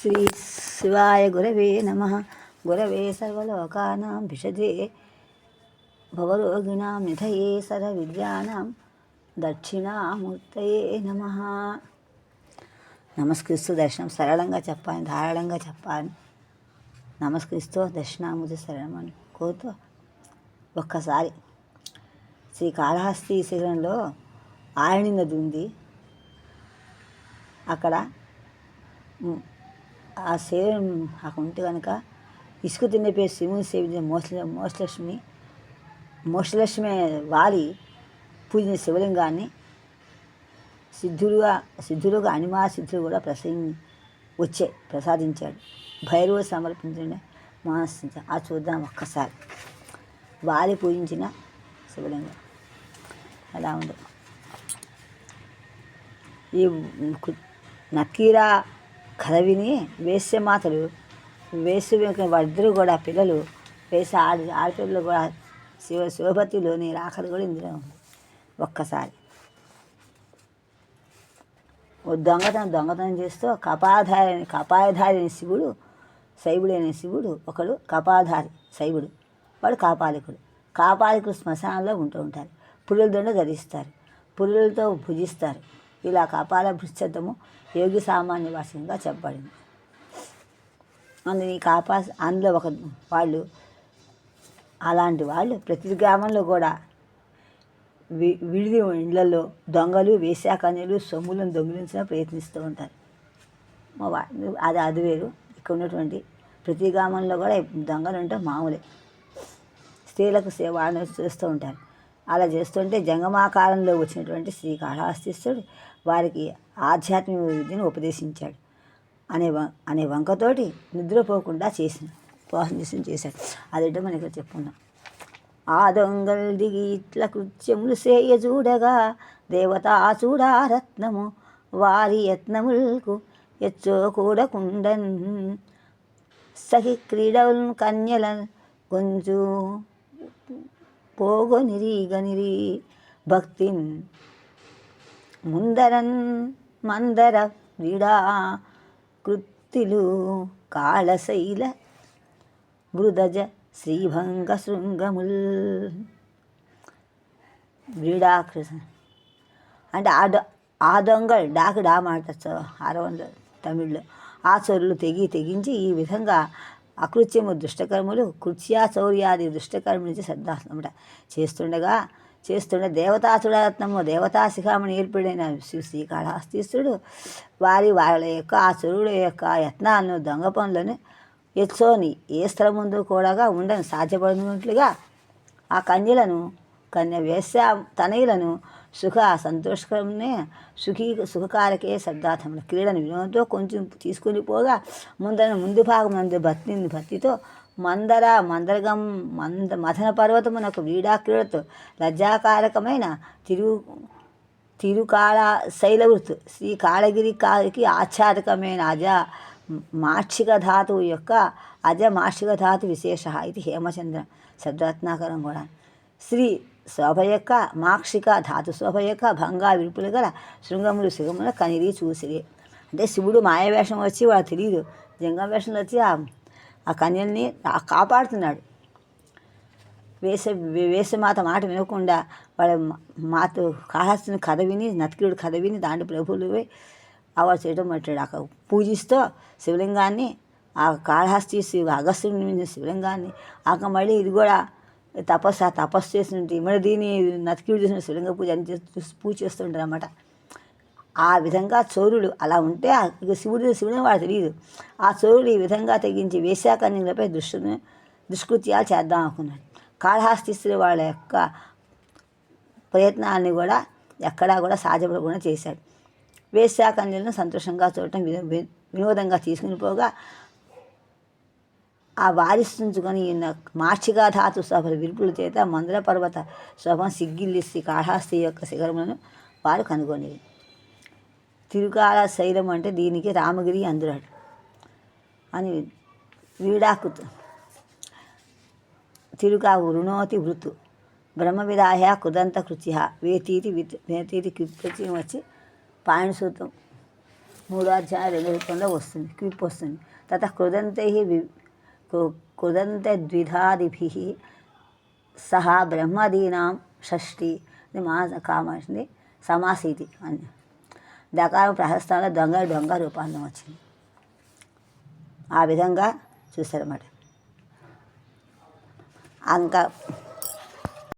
శ్రీ శివాయ గురవే నమ. గురవే సర్వలోకానాం భిషజే భవరోగిణాం నిధయే సర విద్యానాం దక్షిణామూర్తయే నమ. నమస్కరిస్తూ దర్శనం సరళంగా చెప్పాలి ధారాళంగా చెప్పాలి. నమస్కరిస్తూ దక్షిణామూర్తి శరణమని కోరుతూ ఒక్కసారి శ్రీ కాళహస్తి శరీరంలో ఆరణి నది ఉంది. అక్కడ ఆ శరీరం నాకు ఉంటే కనుక ఇసుక తిన్నపే శివుని సేవించిన మోస మోసలక్ష్మి మోసలక్ష్మి వారి పూజించిన శివలింగాన్ని సిద్ధులుగా సిద్ధులుగా అనిమా సిద్ధులు కూడా ప్రసంగి వచ్చే ప్రసాదించాడు. భైరవ సమర్పించిన మానసించ ఆ చూద్దాం ఒక్కసారి. వారి పూజించిన శివలింగం. ఎలా ఉందో. ఈ నకీరా కథ విని వేశ్యమాతలు వేసు వాళ్ళిద్దరూ కూడా పిల్లలు వేసి ఆడి ఆడపిల్లలు కూడా శివ శివభతిలోని రాకలు కూడా ఇందులో ఉంది. ఒక్కసారి. ఓ దొంగతనం దొంగతనం చేస్తూ కపాధారి కపాయధారి అనే శివుడు శైవుడు అనే శివుడు ఒకడు కపాధారి శైవుడు. వాడు కాపాలికుడు. కాపాలికుడు శ్మశానంలో ఉంటూ ఉంటారు. పులుల దండ ధరిస్తారు. పులులతో భుజిస్తారు. ఇలా కపాల భృశ్చతము యోగి సామాన్యవాసంగా చెప్పబడింది. అందుని కాపా అందులో ఒక వాళ్ళు అలాంటి వాళ్ళు ప్రతి గ్రామంలో కూడా వి విడిది ఇళ్ళలో దొంగలు వేశాకన్యలు సొమ్ములను దొంగిలించడం ప్రయత్నిస్తూ ఉంటారు. మా అది అది వేరు. ఇక్కడ ఉన్నటువంటి ప్రతి గ్రామంలో కూడా దొంగలు ఉంటే మామూలే. స్త్రీలకు సేవ చేస్తూ ఉంటారు. అలా చేస్తుంటే జంగమాకారంలో వచ్చినటువంటి శ్రీ కాళహస్తిస్తుడు వారికి ఆధ్యాత్మిక విద్యను ఉపదేశించాడు. అనే వం అనే వంకతోటి నిద్రపోకుండా చేసిన ఉపవాసం చేశాడు. అదేంటో మనం ఇక్కడ చెప్పుకున్నాం ఆ దొంగలు దిగి ఇట్ల కృత్యములు సేయ చూడగా దేవతా చూడా రత్నము వారి యత్నములకు ఎచ్చో కూడకుండన్ సఖి క్రీడలు కన్యల గొంజు పోగొనిరి గనిరి భక్తిన్ ముందరన్ మందర విడా కృత్తిలు కాళశైల మృదజ శ్రీభంగ శృంగముల్. బ్రీడాకృష్ణ అంటే ఆ ఆ దొంగలు డాకు డా మాట ఆరవంలో తమిళ్ళో ఆ చొర్లు తెగి తెగించి ఈ విధంగా అకృత్యము దుష్టకర్ములు కృత్యా శౌర్యాది దుష్టకర్మ నుంచి శ్రద్ధాత్మట చేస్తుండగా చేస్తుండ దేవతాసుడారత్నము దేవతా శిఖామణి ఏర్పడిన శ్రీ శ్రీకాళహస్తీశ్వరుడు వారి వాళ్ళ యొక్క ఆ చొరువుల యొక్క యత్నాలను దొంగ పనులను ఎచ్చోని ఏ స్థలం ముందు కూడా ఉండని. సాధ్యపడినట్లుగా ఆ కన్యలను కన్య వేశ్య తనయులను సుఖ సంతోషకరమే సుఖీ సుఖకారకే శబ్దార్థములు. క్రీడను వినోదంతో కొంచెం తీసుకొని పోగా ముందర ముందు భాగం నందు భక్తి భక్తితో మందర మందరగం మంద మథన పర్వతమునకు వీడా క్రీడతో లజ్జాకారకమైన తిరుగు తిరుకాళ శైలవృత్తు శ్రీ కాళగిరి కాలికి ఆచ్ఛాదకమైన అజ మాక్షిక ధాతువు యొక్క అజ మాక్షిక ధాతు విశేష ఇది హేమచంద్ర శబ్దాత్నాకరం కూడా. శ్రీ శోభ యొక్క మాక్షిక ధాతు శోభ యొక్క భంగా విరుపులు గల శృంగములు శివముల కనిరి చూసిరి. అంటే శివుడు మాయవేషం వచ్చి వాడు తెలియదు జంగం వేషంలో వచ్చి ఆ ఆ కన్యల్ని కాపాడుతున్నాడు. వేస వేసమాత మాట వినకుండా వాళ్ళ మాత కాళహస్తిని కథ విని నతికుడు కథ విని దాంట్లో ప్రభువులు అవాడు చేయడం పట్టాడు అక్కడ పూజిస్తూ శివలింగాన్ని ఆ కాళహస్తి శివ అగస్త్యుని శివలింగాన్ని ఆక మళ్ళీ ఇది కూడా తపస్సు ఆ తపస్సు చేసినట్టు ఇమ్మడి దీని నతికిడు చేసిన శివలింగ పూజ అని పూజ చేస్తుంటారు అనమాట ఆ విధంగా చోరుడు అలా ఉంటే ఇక శివుడు శివుడు వాడు తెలియదు. ఆ చోరుడు ఈ విధంగా తెగించి వేశాకన్యలపై దుష్టుని దుష్కృత్యాలు చేద్దాం అనుకున్నాడు. కాళహాస్తిస్తులు వాళ్ళ యొక్క ప్రయత్నాన్ని కూడా ఎక్కడా కూడా సాధ్యపడకుండా చేశాడు. వేశ్యాకన్యలను సంతోషంగా చూడటం వినో- వినోదంగా తీసుకుని పోగా ఆ వారిస్తుంచుకొని ఈయన మార్చిగా ధాతు సభల విరుపుల చేత మందరపర్వత శోభం సిగ్గిల్లిసి కాళహస్తి యొక్క శిఖరములను వారు కనుగొనేది తిరుకాల శైలం అంటే దీనికి రామగిరి అందురాడు అని వీడాకు తిరుకా వృణోతి వృత్తు. బ్రహ్మ విదాయ కుదంత కృత్య వేతీతి విత్ వేతీతి కృత్యం వచ్చి పాయణ సూత్రం మూడో అధ్యాయం రెండు రూపంలో వస్తుంది. క్విప్ వస్తుంది తత కృదంతే కృదంతే ద్విధాదిభి సహా బ్రహ్మదీనాం షష్ఠి ఇది మా కామాసింది సమాసీతి అని. దకారం ప్రహస్తంలో దొంగ దొంగ రూపాంతరం వచ్చింది. ఆ విధంగా చూశారన్నమాట. ఇంకా